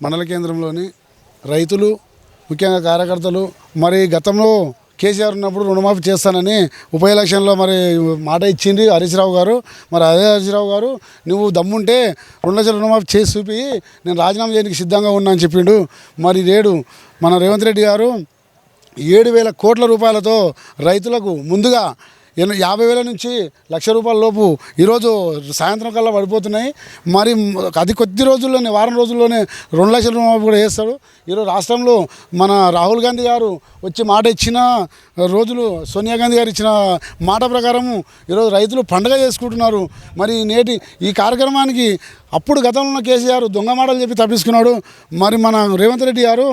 మండల కేంద్రంలోని రైతులు ముఖ్యంగా కార్యకర్తలు మరి గతంలో కేసీఆర్ ఉన్నప్పుడు రుణమాఫీ చేస్తానని ఉప ఎలక్షన్లో మరి మాట ఇచ్చింది హరీష్ రావు గారు. మరి అదే హరీష్ రావు గారు నువ్వు దమ్ముంటే రెండు లక్షల రుణమాఫీ చేసి చూపి నేను రాజీనామా చేయడానికి సిద్ధంగా ఉన్నా అని చెప్పిండు. మరి నేడు మన రేవంత్ రెడ్డి గారు ఏడు వేల కోట్ల రూపాయలతో రైతులకు ముందుగా యాభై వేల నుంచి లక్ష రూపాయల లోపు ఈరోజు సాయంత్రం కల్లా పడిపోతున్నాయి. మరి అది కొద్ది రోజుల్లోనే వారం రోజుల్లోనే రెండు లక్షల రూపాయలు కూడా వేస్తాడు. ఈరోజు రాష్ట్రంలో మన రాహుల్ గాంధీ గారు వచ్చి మాట ఇచ్చిన రోజులు సోనియా గాంధీ గారు ఇచ్చిన మాట ప్రకారము ఈరోజు రైతులు పండగ చేసుకుంటున్నారు. మరి నేటి ఈ కార్యక్రమానికి అప్పుడు గతంలో కేసీఆర్ దొంగ మాటలు చెప్పి తప్పించుకున్నాడు. మరి మన రేవంత్ రెడ్డి గారు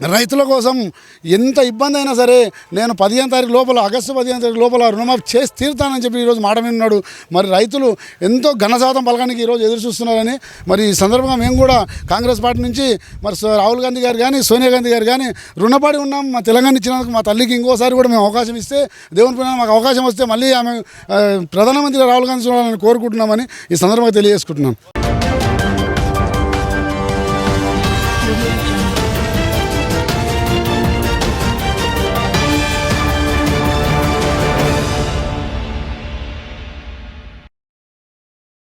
రైతుల కోసం ఎంత ఇబ్బంది అయినా సరే నేను పదిహేను తారీఖు లోపల ఆగస్టు పదిహేను తారీఖు లోపల రుణమాఫీ చేసి తీరుతానని చెప్పి ఈరోజు మాట విన్నాడు మరి రైతులు ఎంతో ఘనశాతం పలకానికి ఈరోజు ఎదురు చూస్తున్నారని మరి ఈ సందర్భంగా మేము కూడా కాంగ్రెస్ పార్టీ నుంచి మరి రాహుల్ గాంధీ గారు కానీ సోనియా గాంధీ గారు కానీ రుణపడి ఉన్నాం. మా తెలంగాణ ఇచ్చినందుకు మా తల్లికి ఇంకోసారి కూడా మేము అవకాశం ఇస్తే దేవుని పైన మాకు అవకాశం వస్తే మళ్ళీ ఆమె ప్రధానమంత్రి రాహుల్ గాంధీ చూడాలని కోరుకుంటున్నామని ఈ సందర్భంగా తెలియజేసుకుంటున్నాం.